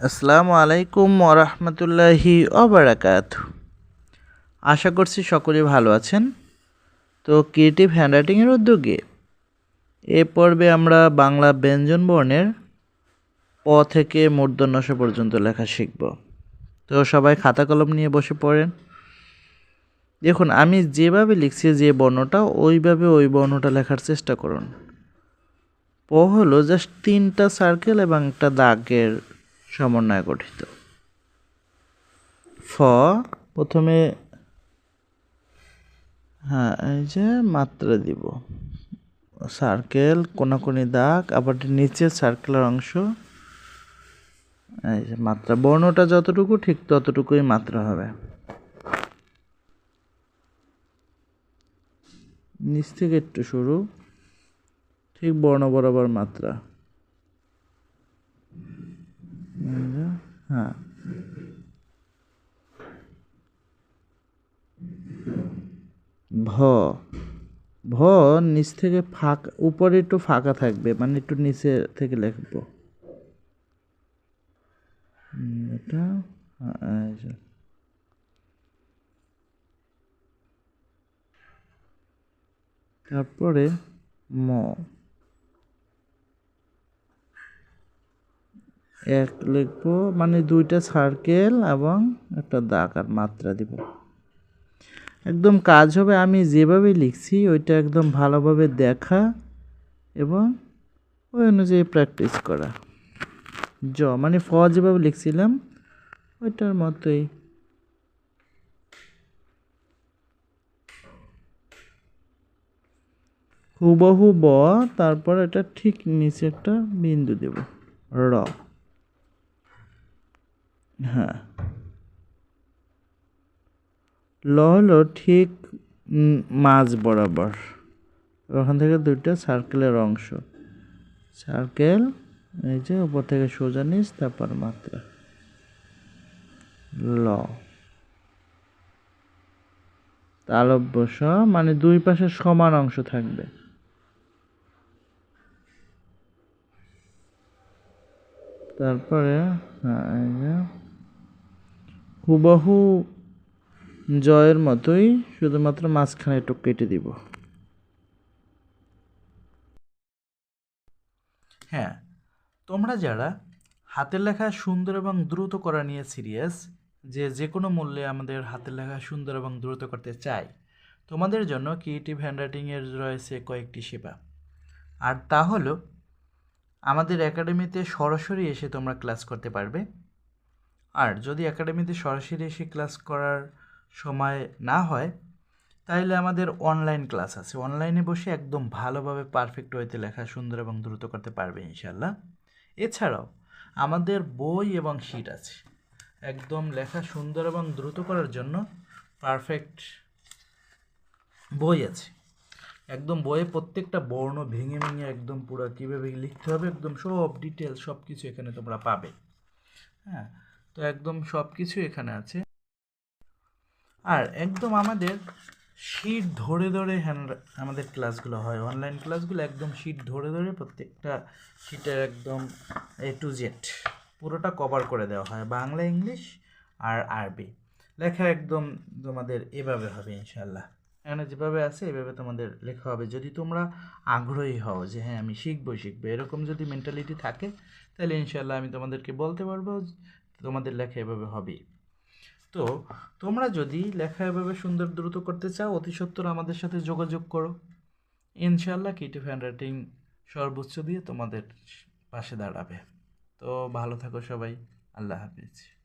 আসসালামু আলাইকুম ওরহমতুল্লাহি অবরাকাত আশা করছি সকলেই ভালো আছেন। তো ক্রিয়েটিভ হ্যান্ডরাইটিংয়ের উদ্যোগে এ পর্বে আমরা বাংলা ব্যঞ্জন বর্ণের প থেকে মূর্ধন্যস পর্যন্ত লেখা শিখব। তো সবাই খাতা কলম নিয়ে বসে পড়েন। দেখুন, আমি যেভাবে লিখছি যে বর্ণটা, ওইভাবে ওই বর্ণটা লেখার চেষ্টা করুন। প হলো জাস্ট তিনটা সার্কেল এবং একটা দাগের সমন্বয়ে গঠিত। ফ, প্রথমে হ্যাঁ এই যে মাত্রা দিব। সার্কেল, কোনাকুনি দাগ, আবার নিচের সার্কেলের অংশ, এই যে মাত্রা। বর্ণটা যতটুকু, ঠিক ততটুকুই মাত্রা হবে। নিচ থেকে একটু শুরু, ঠিক বর্ণ বরাবর মাত্রা। হ্যাঁ। ভ। ভ নিচ থেকে ফাঁকা উপরে একটু ফাঁকা থাকবে মানে একটু নিচে থেকে লিখব। এটা হ্যাঁ, তারপরে ম। এক লিখব মানে দুইটা সার্কেল এবং একটা দাগ আর মাত্রা দিব। একদম কাজ হবে, আমি যেভাবে লিখছি, ওইটা একদম ভালোভাবে দেখা এবং ওই অনুযায়ী প্র্যাকটিস করা। জ মানে ফ যেভাবে লিখছিলাম, ওইটার মতোই। হুবহু ব, তারপর এটা ঠিক নিচে একটা বিন্দু দেব, র। হ্যাঁ। ল হলো ঠিক মাঝ বরাবর। ওখান থেকে দুইটা সার্কেলের অংশ। সার্কেল এই যে উপর থেকে সোজা নিচ তারপর মাত্রা। ল। তালব্য স মানে দুই পাশে সমান অংশ থাকবে। তারপরে হ্যাঁ, হুবহু জয়ের মতোই শুধুমাত্র মাঝখানে একটু কেটে দিব। হ্যাঁ তোমরা যারা হাতের লেখা সুন্দর এবং দ্রুত করা নিয়ে সিরিয়াস, যে যে কোনো মূল্যে আমাদের হাতের লেখা সুন্দর এবং দ্রুত করতে চাই, তোমাদের জন্য ক্রিয়েটিভ হ্যান্ডরাইটিংয়ের রয়েছে কয়েকটি সেবা। আর তা হলো, আমাদের একাডেমিতে সরাসরি এসে তোমরা ক্লাস করতে পারবে। আর যদি একাডেমিতে সরাসরি এসে ক্লাস করার সময় না হয় তাহলে আমাদের অনলাইন ক্লাস আছে। অনলাইনে বসে একদম ভালোভাবে পারফেক্ট ওয়েতে লেখা সুন্দর এবং দ্রুত করতে পারবে ইনশাল্লাহ এছাড়াও আমাদের বই এবং শিট আছে। একদম লেখা সুন্দর এবং দ্রুত করার জন্য পারফেক্ট বই আছে। একদম বইয়ে প্রত্যেকটা বর্ণ ভেঙে ভেঙে একদম পুরো কীভাবে লিখতে হবে, একদম সব ডিটেলস সব কিছু এখানে তোমরা পাবে। হ্যাঁ তো একদম সব কিছু এখানে আছে। আর একদম আমাদের শিট ধরে ধরে হ্যান্ড আমাদের ক্লাসগুলো হয়। অনলাইন ক্লাসগুলো একদম শিট ধরে ধরে প্রত্যেকটা শিটের একদম এ টু জেড পুরোটা কভার করে দেওয়া হয়। বাংলা, ইংলিশ আর আরবি। লেখা একদম তোমাদের এভাবে হবে ইনশাল্লাহ এখানে যেভাবে আছে এভাবে তোমাদের লেখা হবে। যদি তোমরা আগ্রহী হও যে হ্যাঁ আমি শিখব শিখব। এরকম যদি মেন্টালিটি থাকে, তাহলে ইনশাল্লাহ আমি তোমাদেরকে বলতে পারব তোমাদের লেখা এভাবে হবে। তো তোমরা যদি লেখা এভাবে সুন্দর দ্রুত করতে চাও, অতি সত্বর আমাদের সাথে যোগাযোগ করো। ইনশাল্লাহ কিটিভ হ্যান্ড রাইটিং সর্বোচ্চ দিয়ে তোমাদের পাশে দাঁড়াবে। তো ভালো থাকো সবাই, আল্লাহ হাফিজ।